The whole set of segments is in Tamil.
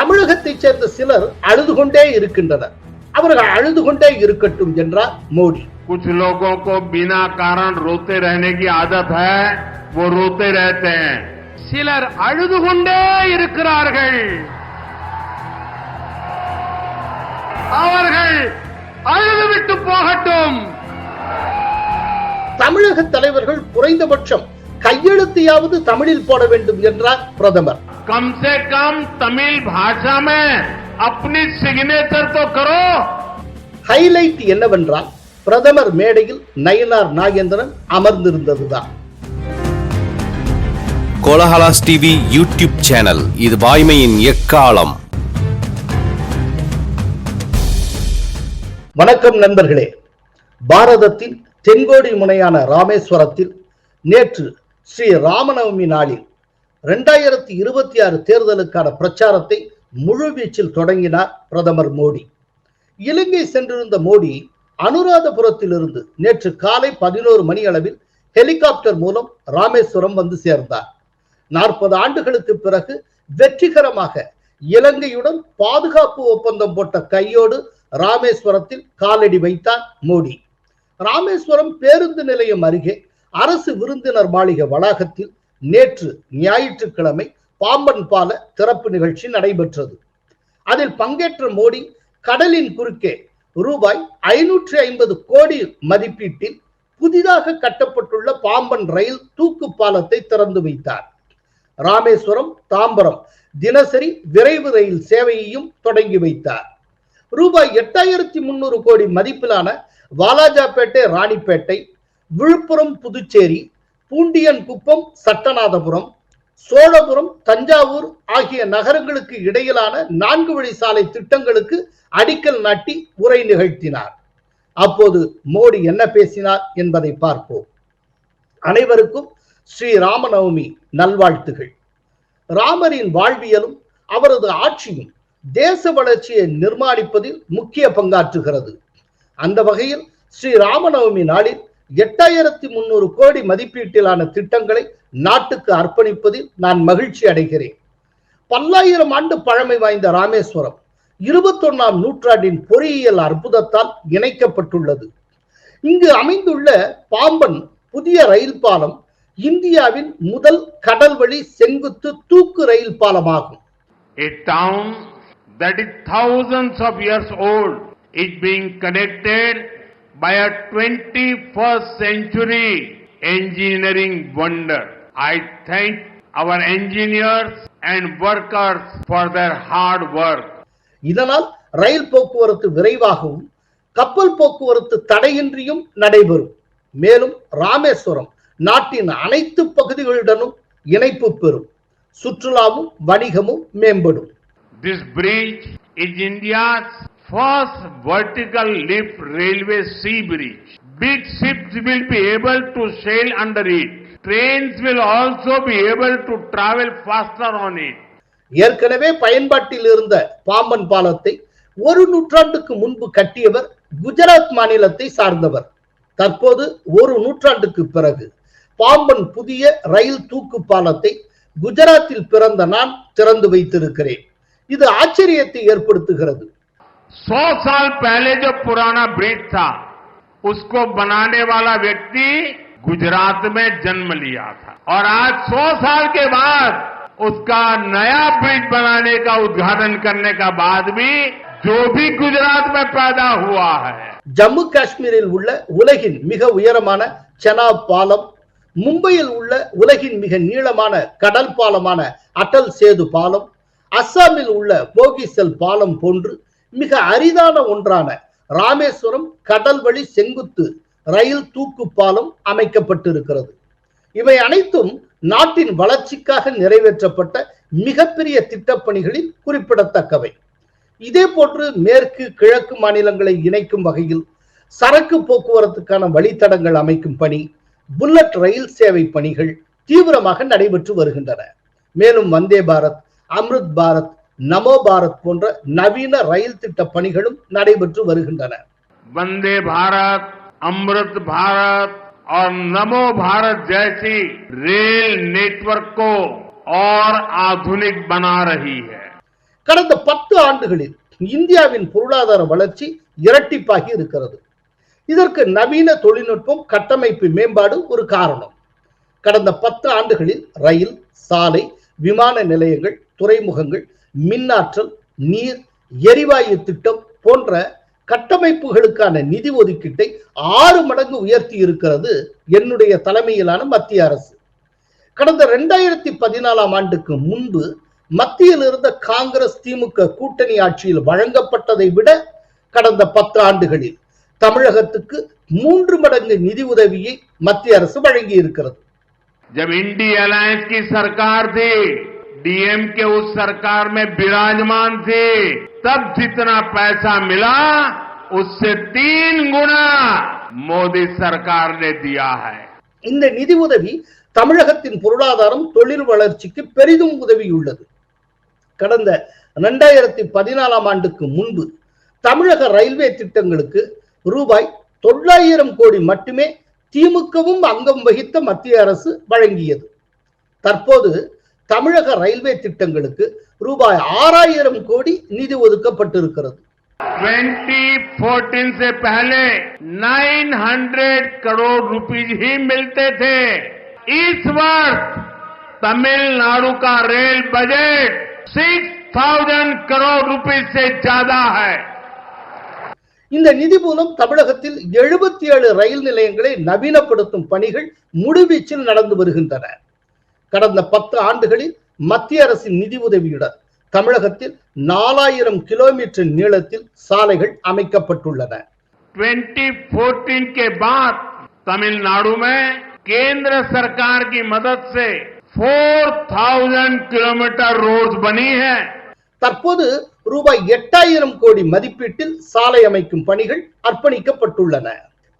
தமிழகத்தைச் சேர்ந்த சிலர் அழுது கொண்டே இருக்கின்றனர் அவர்கள் அழுது கொண்டே இருக்கட்டும் என்றார் மோடி कुछ लोगों को बिना कारण रोते रहने की आदत है वो रोते रहते हैं சிலர் அழுது கொண்டே இருக்கிறார்கள் அவர்கள் அழுதுவிட்டு போகட்டும் தமிழக தலைவர்கள் குறைந்தபட்சம் கையெழுத்தையாவது தமிழில் போட வேண்டும் என்றார் பிரதமர் कम से कम तमिल भाषा में अपनी सिग्नेचर तो करो ஹைலைட் என்னவென்றால் பிரதமர் மேடையில் நயினார் நாகேந்திரன் அமர்ந்திருந்ததுதான் கோலஹலாஸ் டிவி யூடியூப் சேனல் இது வாய்மையின் எக்காலம் வணக்கம் நண்பர்களே பாரதத்தின் தென்கோடி முனையான ராமேஸ்வரத்தில் நேற்று ஸ்ரீ ராமநவமி நாளில் ரெண்டாயிரத்தி இருபத்தி ஆறு தேர்தலுக்கான பிரச்சாரத்தை முழுவீச்சில் தொடங்கினார் பிரதமர் மோடி. இலங்கை சென்றிருந்த மோடி அனுராதபுரத்திலிருந்து நேற்று காலை பதினோரு மணி அளவில் ஹெலிகாப்டர் மூலம் ராமேஸ்வரம் வந்து சேர்ந்தார். நாற்பது ஆண்டுகளுக்கு பிறகு வெற்றிகரமாக இலங்கையுடன் பாதுகாப்பு ஒப்பந்தம் போட்ட கையோடு ராமேஸ்வரத்தில் காலடி வைத்தார் மோடி. ராமேஸ்வரம் பேருந்து நிலையம் அருகே அரசு விருந்தினர் மாளிகை வளாகத்தில் நேற்று ஞாயிற்றுக்கிழமை பாம்பன் பால திறப்பு நிகழ்ச்சி நடைபெற்றது. அதில் பங்கேற்ற மோடி கடலின் குறுக்கே ரூபாய் ஐநூற்றி ஐம்பது கோடி மதிப்பீட்டில் புதிதாக கட்டப்பட்டுள்ள பாம்பன் ரயில் தூக்கு பாலத்தை திறந்து வைத்தார். ராமேஸ்வரம் தாம்பரம் தினசரி விரைவு ரயில் சேவையையும் தொடங்கி வைத்தார். ரூபாய் எட்டாயிரத்தி முன்னூறு கோடி மதிப்பிலான வாலாஜாபேட்டை ராணிப்பேட்டை விழுப்புரம் புதுச்சேரி பூண்டியன் குப்பம் சட்டநாதபுரம் சோழபுரம் தஞ்சாவூர் ஆகிய நகரங்களுக்கு இடையிலான நான்கு வழி சாலை திட்டங்களுக்கு அடிக்கல் நாட்டி உரை நிகழ்த்தினார். அப்போது மோடி என்ன பேசினார் என்பதை பார்ப்போம். அனைவருக்கும் ஸ்ரீ ராமநவமி நல்வாழ்த்துகள். ராமரின் வாழ்வியலும் அவரது ஆட்சியும் தேச வளர்ச்சியை நிர்மாணிப்பதில் முக்கிய பங்காற்றுகிறது. அந்த வகையில் ஸ்ரீ ராமநவமி நாளில் எட்டாயிரத்தி முன்னூறு கோடி மதிப்பீட்டிலான திட்டங்களை நாட்டுக்கு அர்ப்பணிப்பதில் நான் மகிழ்ச்சி அடைகிறேன். பல்லாயிரம் ஆண்டு பழமை வாய்ந்த ராமேஸ்வரம் இருபத்தொன்னாம் நூற்றாண்டின் பொறியியல் அற்புதத்தால் இணைக்கப்பட்டுள்ளது. இங்கு அமைந்துள்ள பாம்பன் புதிய ரயில் பாலம் இந்தியாவின் முதல் கடல்வழி செங்குத்து தூக்கு ரயில் பாலமாகும். A town that is thousands of years old is being connected by a 21st century engineering wonder. I thank our engineers and workers for their hard work. இதனால் ரயில் போக்குவரத்து விரைவாகவும் கப்பல் போக்குவரத்து தடையின்றியும் நடைபெறும் மேலும் ராமேஸ்வரம் நாட்டின் அனைத்து பகுதிகளுடனும் இணைப்பு பெறும் சுற்றுலாவும் வணிகமும் மேம்படும் This bridge is India's first vertical lift railway sea bridge. Big ships will be able to sail under it. Trains will also be able to travel faster on it. ஏற்கனவே பயன்பாட்டில் இருந்த பாம்பன் பாலத்தை ஒரு நூற்றாண்டுக்கு முன்பு கட்டியவர் குஜராத் மாநிலத்தை சார்ந்தவர் தற்போது ஒரு நூற்றாண்டுக்கு பிறகு பாம்பன் புதிய ரயில் தூக்கு பாலத்தை குஜராத்தில் பிறந்த நான் திறந்து வைத்திருக்கிறேன் இது ஆச்சரியத்தை ஏற்படுத்துகிறது सौ साल पहले जो पुराना ब्रिज था उसको बनाने वाला व्यक्ति गुजरात में जन्म लिया था और आज सौ साल के बाद उसका नया ब्रिज बनाने का उद्घाटन करने का बाद भी जो भी गुजरात में पैदा हुआ है ஜம்மு காஷ்மீரில் உள்ள உலகின் மிக உயரமான செனாப் பாலம் மும்பையில் உள்ள உலகின் மிக நீளமான கடல் பாலமான அடல் சேது பாலம் அஸ்ஸாமில் உள்ள போகிசல் பாலம் போன்று மிக அரிதான ஒன்றான ராமேஸ்வரம் கடல் வழி செங்குத்து ரயில் தூக்கு பாலம் அமைக்கப்பட்டிருக்கிறது. இவை அனைத்தும் நாட்டின் வளர்ச்சிக்காக நிறைவேற்றப்பட்ட மிகப்பெரிய திட்டப்பணிகளில் குறிப்பிடத்தக்கவை. இதே போன்று மேற்கு கிழக்கு மாநிலங்களை இணைக்கும் வகையில் சரக்கு போக்குவரத்துக்கான வழித்தடங்கள் அமைக்கும் பணி புல்லட் ரயில் சேவை பணிகள் தீவிரமாக நடைபெற்று வருகின்றன. மேலும் வந்தே பாரத் அம்ருத் பாரத் நமோ பாரத் போன்ற நவீன ரயில் திட்ட பணிகளும் நடைபெற்று வருகின்றன वंदे भारत अमृत भारत और नमो भारत जैसी रेल नेटवर्क को और आधुनिक बना रही है கடந்த பத்து ஆண்டுகளில் இந்தியாவின் பொருளாதார வளர்ச்சி இரட்டிப்பாகி இருக்கிறது இதற்கு நவீன தொழில்நுட்பம் கட்டமைப்பு மேம்பாடு ஒரு காரணம் கடந்த பத்து ஆண்டுகளில் ரயில் சாலை விமான நிலையங்கள் துறைமுகங்கள் மின்னாற்றல் நீர் எரிவாயு திட்டம் போன்ற கட்டமைப்புகளுக்கான நிதி ஒதுக்கீட்டை ஆறு மடங்கு உயர்த்தி இருக்கிறது என்னுடைய தலைமையிலான மத்திய அரசு. கடந்த ரெண்டாயிரத்தி பதினாலாம் ஆண்டுக்கு முன்பு மத்தியில் இருந்த காங்கிரஸ் திமுக கூட்டணி ஆட்சியில் வழங்கப்பட்டதை விட கடந்த பத்து ஆண்டுகளில் தமிழகத்துக்கு மூன்று மடங்கு நிதி உதவியை மத்திய அரசு வழங்கி இருக்கிறது ஜப் இண்டி அலையன்ஸ் கி சர்க்கார் थी डीएम के उस सरकार में विराजमान थे तब जितना पैसा मिला उससे तीन गुना मोदी सरकार ने दिया है இந்த நிதி உதவி தமிழகத்தின் பொருளாதாரம் தொழில் வளர்ச்சிக்கு பெரிதும் உதவியுள்ளது கடந்த இரண்டாயிரத்தி பதினாலாம் ஆண்டுக்கு முன்பு தமிழக ரயில்வே திட்டங்களுக்கு ரூபாய் தொள்ளாயிரம் கோடி மட்டுமே திமுகவும் அங்கம் வகித்த மத்திய அரசு வழங்கியது தற்போது தமிழக ரயில்வே திட்டங்களுக்கு ரூபாய் ஆறாயிரம் கோடி நிதி ஒதுக்கப்பட்டிருக்கிறது 2014 से पहले 900 करोड़ रुपीज ही मिलते थे इस वर्ष तमिलनाडु का रेल बजट 6000 करोड़ रुपीज से ज्यादा है இந்த நிதி மூலம் தமிழகத்தில் எழுபத்தி ஏழு ரயில் நிலையங்களை நவீனப்படுத்தும் பணிகள் முழுவீச்சில் நடந்து வருகின்றன கடந்த பத்து ஆண்டுகளில் மத்திய அரசின் நிதி உதவியுடன் தமிழகத்தில் நாலாயிரம் கிலோமீட்டர் நீளத்தில் சாலைகள் அமைக்கப்பட்டுள்ளன 2014 के बाद तमिलनाडु में केंद्र सरकार की मदद से 4000 किलोमीटर रोड बनी है தற்போது ரூபாய் எட்டாயிரம் கோடி மதிப்பீட்டில் சாலை அமைக்கும் பணிகள் அர்ப்பணிக்கப்பட்டுள்ளன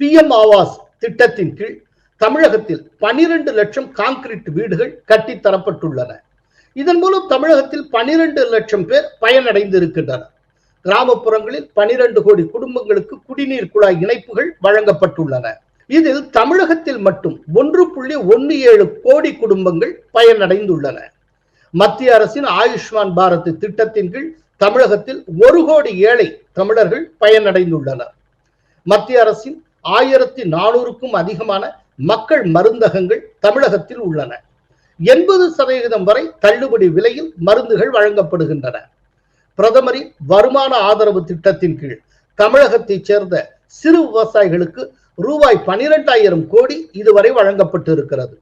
பி எம் ஆவாஸ் திட்டத்தின் கீழ் தமிழகத்தில் பனிரெண்டு லட்சம் கான்கிரீட் வீடுகள் கட்டித்தரப்பட்டுள்ளன இதன் மூலம் தமிழகத்தில் பனிரெண்டு லட்சம் பேர் பயனடைந்திருக்கின்றனர். கிராமப்புறங்களில் பனிரெண்டு கோடி குடும்பங்களுக்கு குடிநீர் குழாய் இணைப்புகள் வழங்கப்பட்டுள்ளன. இதில் தமிழகத்தில் மட்டும் ஒன்று புள்ளி ஒன்று ஏழு கோடி குடும்பங்கள் பயனடைந்துள்ளன. மத்திய அரசின் ஆயுஷ்மான் பாரத் திட்டத்தின் கீழ் தமிழகத்தில் ஒரு கோடி ஏழை தமிழர்கள் பயனடைந்துள்ளனர். மத்திய அரசின் ஆயிரத்தி நானூறுக்கும் அதிகமான மக்கள் மருந்தகங்கள் தமிழகத்தில் உள்ளன. எண்பது சதவிகிதம் வரை தள்ளுபடி விலையில் மருந்துகள் வழங்கப்படுகின்றன. பிரதமரின் வருமான ஆதரவு திட்டத்தின் கீழ் தமிழகத்தைச் சேர்ந்த சிறு விவசாயிகளுக்கு ரூபாய் பனிரெண்டாயிரம் கோடி இதுவரை வழங்கப்பட்டு இருக்கிறது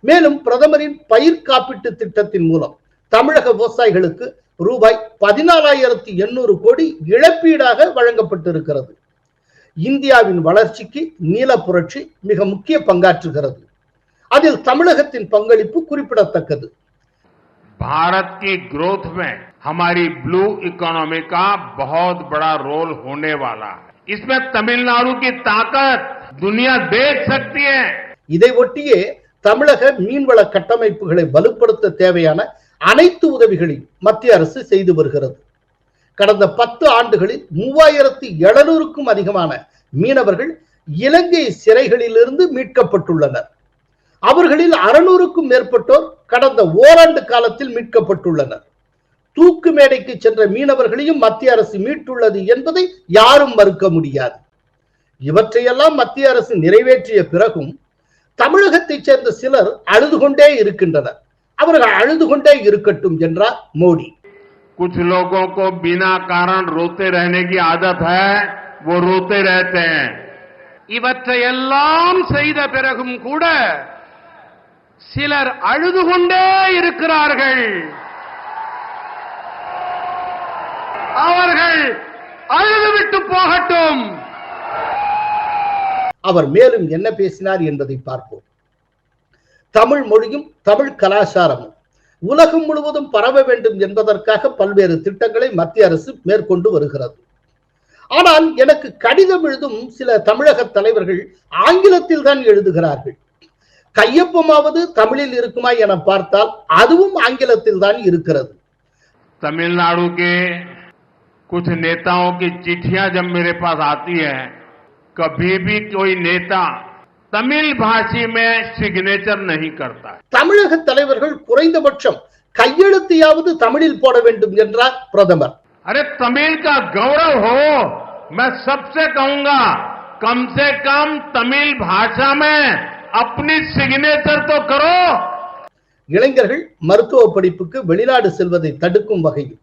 மேலும் பிரதமரின் பயிர் காப்பீட்டு திட்டத்தின் மூலம் தமிழக விவசாயிகளுக்கு ரூபாய் பதினாலாயிரத்தி எண்ணூறு கோடி இழப்பீடாக வழங்கப்பட்டிருக்கிறது. இந்தியாவின் வளர்ச்சிக்கு நீல புரட்சி மிக முக்கிய பங்காற்றுகிறது அதில் தமிழகத்தின் பங்களிப்பு குறிப்பிடத்தக்கது भारत की ग्रोथ में हमारी ब्लू इकोनॉमी का बहुत बड़ा रोल होने वाला है इसमें तमिलनाडु की ताकत दुनिया देख सकती है இதை ஒட்டியே தமிழக மீன்வள கட்டமைப்புகளை வலுப்படுத்த தேவையான அனைத்து உதவிகளையும் மத்திய அரசு செய்து வருகிறது கடந்த பத்து ஆண்டுகளில் மூவாயிரத்தி எழுநூறுக்கும் அதிகமான மீனவர்கள் இலங்கை சிறைகளிலிருந்து மீட்கப்பட்டுள்ளனர். அவர்களில் அறுநூறுக்கும் மேற்பட்டோர் கடந்த ஓராண்டு காலத்தில் மீட்கப்பட்டுள்ளனர். தூக்கு மேடைக்கு சென்ற மீனவர்களையும் மத்திய அரசு மீட்டுள்ளது என்பதை யாரும் மறுக்க முடியாது. இவற்றையெல்லாம் மத்திய அரசு நிறைவேற்றிய பிறகும் தமிழகத்தைச் சேர்ந்த சிலர் அழுது கொண்டே இருக்கின்றனர். அவர்கள் அழுது கொண்டே இருக்கட்டும் என்றார் மோடி. कुछ लोगों को बिना कारण रोते रहने की आदत है वो रोते रहते हैं இவற்றையெல்லாம் செய்த பிறகும் கூட சிலர் அழுது கொண்டே இருக்கிறார்கள் அவர்கள் அழுதுவிட்டு போகட்டும் அவர் மேலும் என்ன பேசினார் என்பதை பார்ப்போம் தமிழ் மொழியும் தமிழ் கலாச்சாரமும் உலகம் முழுவதும் பரவ வேண்டும் என்பதற்காக பல்வேறு திட்டங்களை மத்திய அரசு மேற்கொண்டு வருகிறது ஆனால் எனக்கு கடிதம் எழுதும் சில தமிழக தலைவர்கள் ஆங்கிலத்தில் தான் எழுதுகிறார்கள் கையொப்பமாவது தமிழில் இருக்குமா என பார்த்தால் அதுவும் ஆங்கிலத்தில் தான் இருக்கிறது तमिलनाडु के कुछ नेताओं की चिट्ठियां जब मेरे पास आती है कभी भी कोई नेता तमिल भाषी में सिग्नेचर नहीं करता है தமிழக தலைவர்கள் குறைந்தபட்சம் கையெழுத்தையாவது தமிழில் போட வேண்டும் என்றார் பிரதமர் अरे तमिल का गौरव हो मैं सबसे कहूंगा कम से कम तमिल भाषा में अपनी सिग्नेचर तो करो இளைஞர்கள் மருத்துவ படிப்புக்கு வெளிநாடு செல்வதை தடுக்கும் வகையில்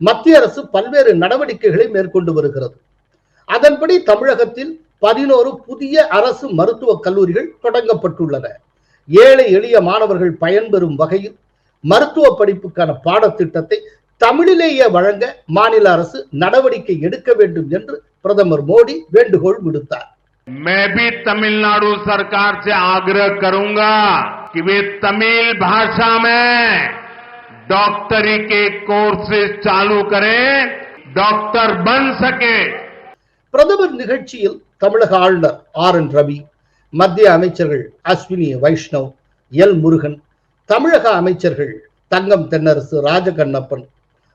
மத்திய அரசு பல்வேறு நடவடிக்கைகளை மேற்கொண்டு வருகிறது அதன்படி தமிழகத்தில் பதினோரு புதிய அரசு மருத்துவக் கல்லூரிகள் தொடங்கப்பட்டுள்ளன ஏழை எளிய மாணவர்கள் பயன்பெறும் வகையில் மருத்துவ படிப்புக்கான பாடத்திட்டத்தை தமிழிலேயே வழங்க மாநில அரசு நடவடிக்கை எடுக்க வேண்டும் என்று பிரதமர் மோடி வேண்டுகோள் விடுத்தார் मैं भी तमिलनाडु सरकार से आग्रह करूंगा कि वे तमिल भाषा में डॉक्टरी के कोर्सेज चालू करें डॉक्टर बन सके பிரதமர் நிகழ்ச்சியில் தமிழக ஆளுநர் ஆர் என் ரவி மத்திய அமைச்சர்கள் அஸ்வினி வைஷ்ணவ் எல் முருகன் தமிழக அமைச்சர்கள் தங்கம் தென்னரசு ராஜகண்ணப்பன்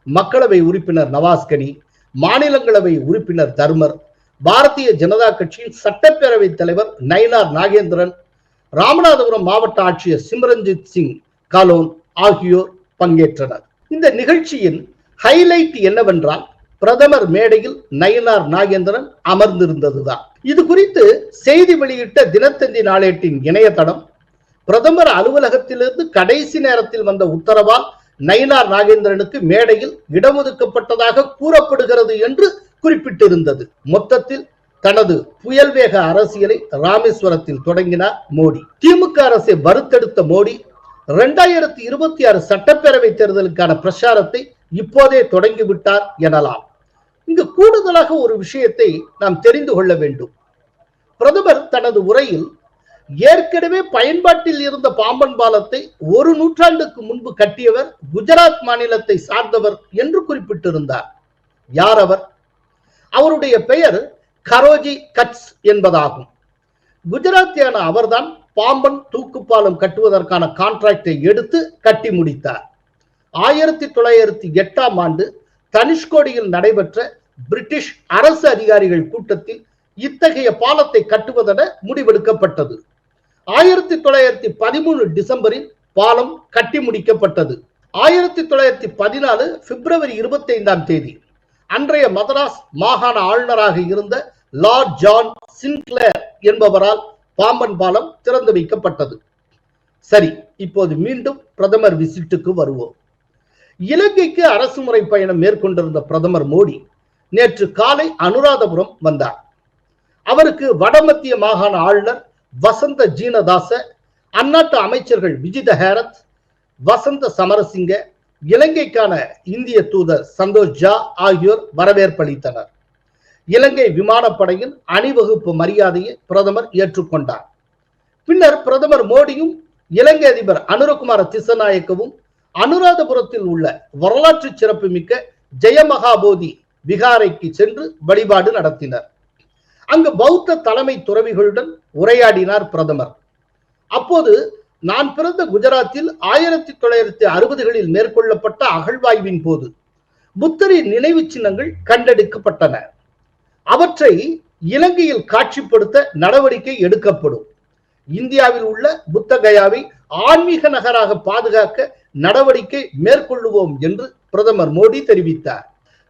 மக்களவை உறுப்பினர் நவாஸ்கனி மாநிலங்களவை உறுப்பினர் தர்மர் பாரதிய ஜனதா கட்சியின் சட்டப்பேரவை தலைவர் நயினார் நாகேந்திரன் ராமநாதபுரம் மாவட்ட ஆட்சியர் சிம்ரன்ஜித் சிங் கலோன் ஆகியோர் பங்கேற்றனர். இந்த நிகழ்ச்சியின் ஹைலைட் என்னவென்றால் பிரதமர் மேடையில் நயினார் நாகேந்திரன் அமர்ந்திருந்ததுதான். இது குறித்து செய்தி வெளியிட்ட தினத்தந்தி நாளேட்டின் இணையதளம் பிரதமர் அலுவலகத்திலிருந்து கடைசி நேரத்தில் வந்த உத்தரவால் நயினார் நாகேந்திரனுக்கு மேடையில் இடம் ஒதுக்கப்பட்டதாக கூறப்படுகிறது என்று குறிப்பிட்டிருந்தது. மொத்தத்தில் தனது புயல் வேக அரசியலை ராமேஸ்வரத்தில் தொடங்கினார் மோடி. திமுக அரசை வறுத்தெடுத்த மோடி இரண்டாயிரத்தி இருபத்தி ஆறு சட்டப்பேரவை தேர்தலுக்கான பிரச்சாரத்தை இப்போதே தொடங்கிவிட்டார் எனலாம். இங்கு கூடுதலாக ஒரு விஷயத்தை நாம் தெரிந்து கொள்ள வேண்டும். பிரதமர் தனது உரையில் ஏற்கனவே பயன்பாட்டில் இருந்த பாம்பன் பாலத்தை ஒரு நூற்றாண்டுக்கு முன்பு கட்டியவர் குஜராத் மாநிலத்தை சார்ந்தவர் என்று குறிப்பிட்டிருந்தார். யார் அவர்? அவருடைய பெயர் கரோஜி கட்ஸ் என்பதாகும். குஜராத்தியான அவர்தான் பாம்பன் தூக்குப்பாலம் கட்டுவதற்கான கான்ட்ராக்டை எடுத்து கட்டி முடித்தார். ஆயிரத்தி தொள்ளாயிரத்தி எட்டாம் ஆண்டு தனுஷ்கோடியில் நடைபெற்ற பிரிட்டிஷ் அரசு அதிகாரிகள் கூட்டத்தில் இத்தகைய பாலத்தை கட்டுவதென முடிவெடுக்கப்பட்டது. ஆயிரத்தி தொள்ளாயிரத்தி பதிமூணு டிசம்பரில் பாலம் கட்டி முடிக்கப்பட்டது. ஆயிரத்தி தொள்ளாயிரத்தி பதினாலு பிப்ரவரி இருபத்தி ஐந்தாம் தேதி. அன்றைய மதராஸ் மாகாண ஆளுநராக இருந்த லார்ட் ஜான் சின்க்ளேர் என்பவரால் பாம்பன் பாலம் திறந்து வைக்கப்பட்டது. சரி இப்போது மீண்டும் பிரதமர் விசிட்டுக்கு வருவோம். இலங்கைக்கு அரசு முறை பயணம் மேற்கொண்டிருந்த பிரதமர் மோடி நேற்று காலை அனுராதபுரம் வந்தார். அவருக்கு வடமத்திய மாகாண ஆளுநர் வசந்த ஜீனதாச அந்நாட்டு அமைச்சர்கள் விஜித ஹேரத் வசந்த சமரசிங்க இலங்கைக்கான இந்திய தூதர் சந்தோஷ் ஜா ஆகியோர் வரவேற்பளித்தனர் இலங்கை விமானப்படையின் அணிவகுப்பு மரியாதையை பிரதமர் ஏற்றுக்கொண்டார். பின்னர் பிரதமர் மோடியும் இலங்கை அதிபர் அனுரகுமார திசநாயக்கவும் அனுராதபுரத்தில் உள்ள வரலாற்று சிறப்புமிக்க ஜெயமகாபோதி விகாரைக்கு சென்று வழிபாடு நடத்தினர். அங்கு பௌத்த தலைமை துறவிகளுடன் உரையாடினார் பிரதமர். அப்போது நான் பிறந்த குஜராத்தில் ஆயிரத்தி தொள்ளாயிரத்தி அறுபதுகளில் மேற்கொள்ளப்பட்ட அகழ்வாய்வின் போது புத்தரின் நினைவு சின்னங்கள் கண்டெடுக்கப்பட்டன. அவற்றை இலங்கையில் காட்சிப்படுத்த நடவடிக்கை எடுக்கப்படும். இந்தியாவில் உள்ள புத்தகயாவை ஆன்மீக நகராக பாதுகாக்க நடவடிக்கை மேற்கொள்ளுவோம் என்று பிரதமர் மோடி தெரிவித்தார்.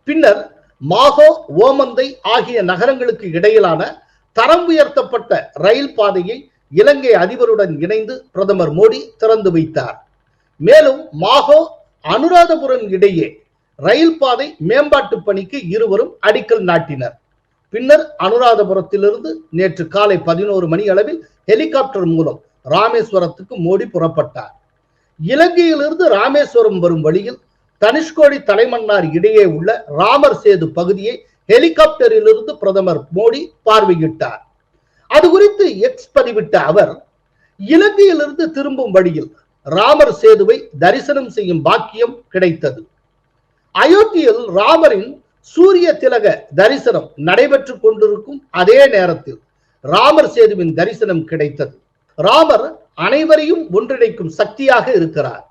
பின்னர் மாஹோ ஓமந்தை ஆகிய நகரங்களுக்கு இடையிலான தரம் உயர்த்தப்பட்ட ரயில் பாதையை இலங்கை அதிபருடன் இணைந்து பிரதமர் மோடி திறந்து வைத்தார். மேலும் மாஹோ அனுராதபுரம் இடையே ரயில் பாதை மேம்பாட்டு பணிக்கு இருவரும் அடிக்கல் நாட்டினர். பின்னர் அனுராதபுரத்திலிருந்து நேற்று காலை பதினோரு மணி அளவில் ஹெலிகாப்டர் மூலம் ராமேஸ்வரத்துக்கு மோடி புறப்பட்டார். இலங்கையிலிருந்து ராமேஸ்வரம் வரும் வழியில் தனுஷ்கோடி தலைமன்னார் இடையே உள்ள ராமர் சேது பகுதியை ஹெலிகாப்டரிலிருந்து பிரதமர் மோடி பார்வையிட்டார். அது குறித்து எக்ஸ் பதிவிட்ட அவர் இலங்கையிலிருந்து திரும்பும் வழியில் ராமர் சேதுவை தரிசனம் செய்யும் பாக்கியம் கிடைத்தது. அயோத்தியில் ராமரின் சூரிய திலக தரிசனம் நடைபெற்றுக் கொண்டிருக்கும் அதே நேரத்தில் ராமர் சேதுவின் தரிசனம் கிடைத்தது. ராமர் அனைவரையும் ஒன்றிணைக்கும் சக்தியாக இருக்கிறார்.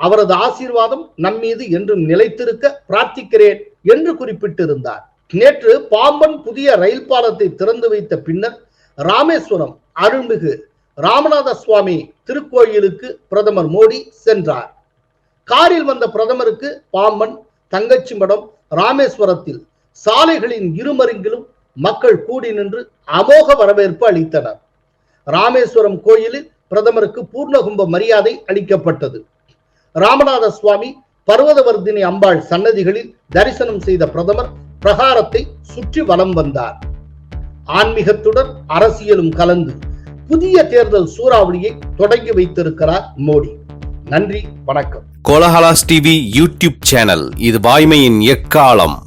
அவரது ஆசீர்வாதம் நம்மீது என்றும் நிலைத்திருக்க பிரார்த்திக்கிறேன் என்று குறிப்பிட்டிருந்தார். நேற்று பாம்பன் புதிய ரயில் பாலத்தை திறந்து வைத்த பின்னர் ராமேஸ்வரம் அருள்மிகு ராமநாத சுவாமி திருக்கோயிலுக்கு பிரதமர் மோடி சென்றார். காரில் வந்த பிரதமருக்கு பாம்பன் தங்கச்சி மடம் ராமேஸ்வரத்தில் சாலைகளின் இருமருங்கிலும் மக்கள் கூடி நின்று அமோக வரவேற்பு அளித்தனர். ராமேஸ்வரம் கோயிலில் பிரதமருக்கு பூர்ணகும்ப மரியாதை அளிக்கப்பட்டது. ராமநாத சுவாமி பர்வதவர்தினி அம்பாள் சன்னதிகளில் தரிசனம் செய்த பிரதமர் பிரகாரத்தை சுற்றி வலம் வந்தார். ஆன்மீகத்துடன் அரசியலும் கலந்து புதிய தேர்தல் சூறாவளியை தொடங்கி வைத்திருக்கிறார் மோடி. நன்றி வணக்கம். கோலஹலாஸ் டிவி யூடியூப் சேனல் இது வாய்மையின் எக்காலம்.